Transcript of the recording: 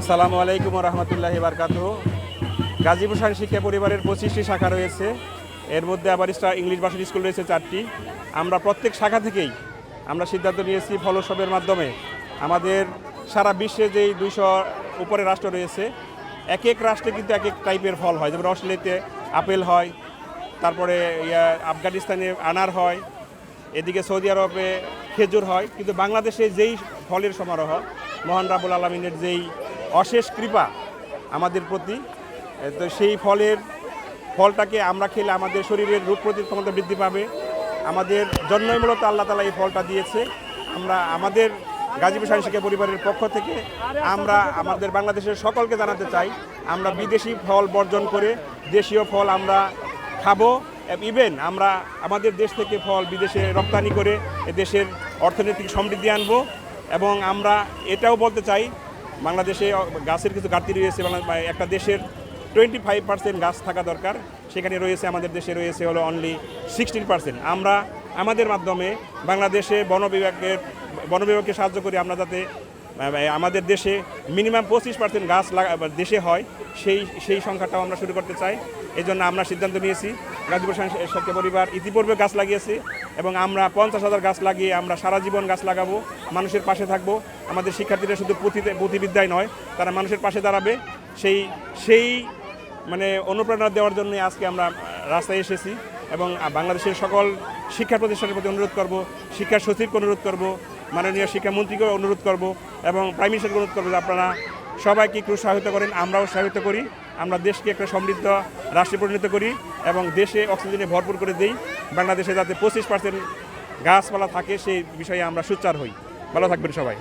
আসসালামু আলাইকুম রহমতুল্লাহ বারকাত গাজীপুর শাহী শিক্ষা পরিবারের পঁচিশটি শাখা রয়েছে। এর মধ্যে আবার স্টার ইংলিশ ভাষার স্কুল রয়েছে চারটি। আমরা প্রত্যেক শাখা থেকেই আমরা সিদ্ধান্ত নিয়েছি ফলোসবের মাধ্যমে আমাদের সারা বিশ্বে যেই দুইশো উপরে রাষ্ট্র রয়েছে, এক এক রাষ্ট্রে কিন্তু এক এক টাইপের ফল হয়। যেমন অস্ট্রেলিয়াতে আপেল হয়, তারপরে আফগানিস্তানে আনার হয়, এদিকে সৌদি আরবে খেজুর হয়। কিন্তু বাংলাদেশে যেই ফলের সমারোহ, মহান রাবুল আলমিনের যেই অশেষ কৃপা আমাদের প্রতি। তো সেই ফলের ফলটাকে আমরা খেলে আমাদের শরীরের রোগ প্রতিরোধ ক্ষমতা বৃদ্ধি পাবে। আমাদের জন্যই মূলত আল্লাহ তালা এই ফলটা দিয়েছে। আমরা আমাদের গাজীপুর শাহী পরিবারের পক্ষ থেকে আমরা আমাদের বাংলাদেশের সকলকে জানাতে চাই, আমরা বিদেশি ফল বর্জন করে দেশীয় ফল আমরা খাব। ইভেন আমরা আমাদের দেশ থেকে ফল বিদেশে রপ্তানি করে দেশের অর্থনৈতিক সমৃদ্ধি আনব। এবং আমরা এটাও বলতে চাই বাংলাদেশে গাছের কিছু ঘাটতি রয়েছে একটা দেশের টোয়েন্টি ফাইভ পার্সেন্ট গাছ থাকা দরকার। সেখানে রয়েছে, আমাদের দেশে রয়েছে হলো অনলি সিক্সটিন পার্সেন্ট আমরা, আমাদের মাধ্যমে বাংলাদেশে বন বিভাগের, বন বিভাগকে সাহায্য করি, আমরা যাতে আমাদের দেশে মিনিমাম পঁচিশ পার্সেন্ট গাছ দেশে হয়, সেই সেই সংখ্যাটাও আমরা শুরু করতে চাই। এই জন্য আমরা সিদ্ধান্ত নিয়েছি, গাজীপুর শিক্ষা পরিবার ইতিপূর্বে গাছ লাগিয়েছি। এবং আমরা পঞ্চাশ হাজার গাছ লাগিয়ে আমরা সারা জীবন গাছ লাগাবো, মানুষের পাশে থাকব। আমাদের শিক্ষার্থীরা শুধু পুঁথিতে নয়, তারা মানুষের পাশে দাঁড়াবে। সেই সেই মানে অনুপ্রেরণা দেওয়ার জন্য আজকে আমরা রাস্তায় এসেছি এবং বাংলাদেশের সকল শিক্ষা প্রতিষ্ঠানের প্রতি অনুরোধ করব শিক্ষা সচিবকে অনুরোধ করব, মাননীয় শিক্ষামন্ত্রীকে অনুরোধ করব এবং প্রাইম মিনিস্টারকে অনুরোধ করব যে আপনারা সবাইকে একটু সহায়তা করেন, আমরাও সহায়তা করি। আমরা দেশকে একটা সমৃদ্ধ রাষ্ট্রে পরিণত করি এবং দেশে অক্সিজেনে ভরপুর করে দিই। বাংলাদেশে যাতে পঁচিশ পার্সেন্ট গাছপালা থাকে, সেই বিষয়ে আমরা সুচার হই। ভালো থাকবেন সবাই।